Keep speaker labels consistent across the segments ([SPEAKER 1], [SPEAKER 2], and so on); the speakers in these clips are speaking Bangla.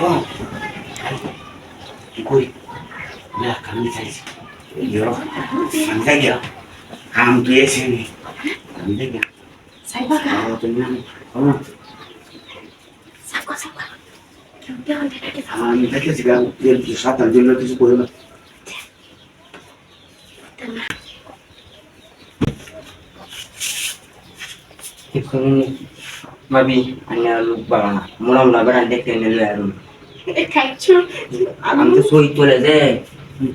[SPEAKER 1] wallahi wao ikuri bila
[SPEAKER 2] kamisa hizi
[SPEAKER 1] yoro angaja hamtu yesini
[SPEAKER 2] angaja tidak ka watu nani
[SPEAKER 1] wao sako jadi nitaki sigangu hata ndio kisikuona Thank you.
[SPEAKER 3] Mabi, anya lupa. Na. Mula mula beran দেখতে নিলে আর
[SPEAKER 2] খাইছো
[SPEAKER 3] আমি তো সই চলে যে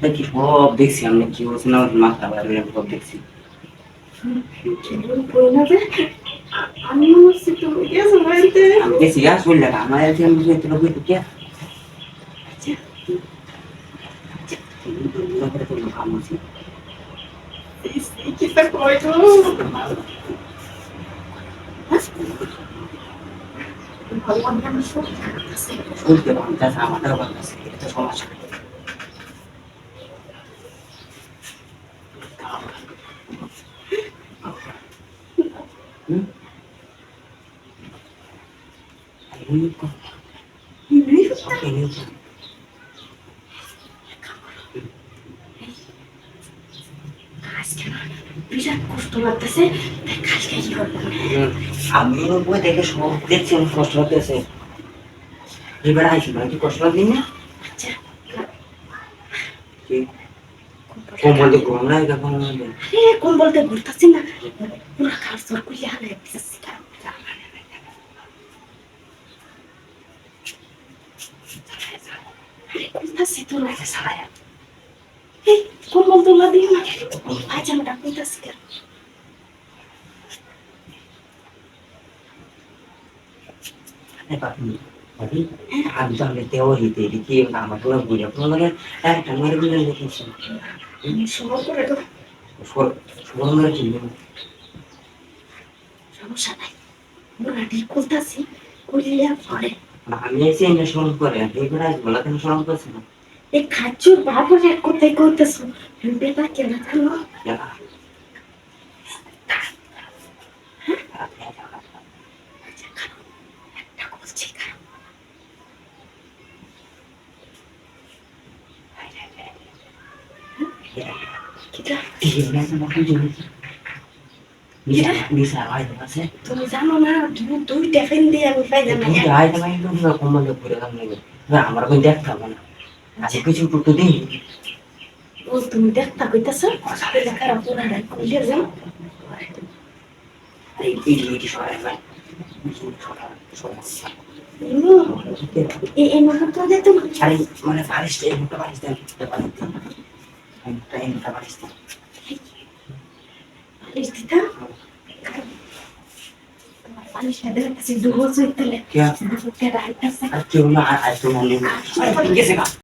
[SPEAKER 3] তা কি সব দেখছি আমি কি হচ্ছে না মাথা বাইরে সব দেখছি
[SPEAKER 2] কেমন বইনা যে আমি মনে তুমি গেছো বাড়িতে
[SPEAKER 3] আমি দেখছি গা চলে লাগা আমার এতে আমি সই তোর বই তো কে তারপরে তো কাম আছে
[SPEAKER 2] কিসা কইছো ভগবান আমি সব আছে
[SPEAKER 3] শুনতে পারতাছে আমারটাও পারতাছে এটা তো সমস্যা হুম এই তো সব এই তো
[SPEAKER 2] আজকে না বিরাট কষ্ট লাগতেছে কালকে কি করব?
[SPEAKER 3] আমি বই দেখে সব দেখছি আমি কষ্ট লাগতেছে। এবার আইসি মানে কি কষ্ট লাগলি না?
[SPEAKER 2] আচ্ছা।
[SPEAKER 3] কি? কম না এটা কম
[SPEAKER 2] আরে কোন বলতে ঘুরতাছি না। পুরা কার সর করিয়া হালে দিতেছি আরে কইতাছি তো না সারায়া এই কোন বলতে না? আজ আমি ডাকতেছি কেন?
[SPEAKER 3] আমি তো আমি তেওরিতে দেখি আমার পুরো বুঝে পুরো মানে একটা মেরে বুঝে দেখেছি।
[SPEAKER 2] সময় করে তো।
[SPEAKER 3] সবার মেরে চিনব
[SPEAKER 2] সমস্যা নাই। বুড়াটি কইতাছি কইলিয়া পরে।
[SPEAKER 3] আমি এসে এনে স্মরণ করে এইবার আসব না কেন স্মরণ করছে না।
[SPEAKER 2] এই বাবুর এক কোথায় করতেছো? বেটা কেন খারাপ তুমি জানো না, তুমি দুই টেফিন
[SPEAKER 3] আমার কোন দেখতে হবে না। আচ্ছা কিছু টুকু দিন।
[SPEAKER 2] ও তুমি দেখতা কইতাছো? খারাপ পুরা রাত কইলে যাও।
[SPEAKER 3] এই এই সবাই ভাই?
[SPEAKER 2] এই এই মুহূর্ত তুমি
[SPEAKER 3] আরে মানে পারিস এই মুখটা পারিস দেন এই মুখটা পারিস দেন।
[SPEAKER 2] পালিশ দিতা তোমার দুহো
[SPEAKER 3] আর কেউ না আর তো মনে হয় গেছে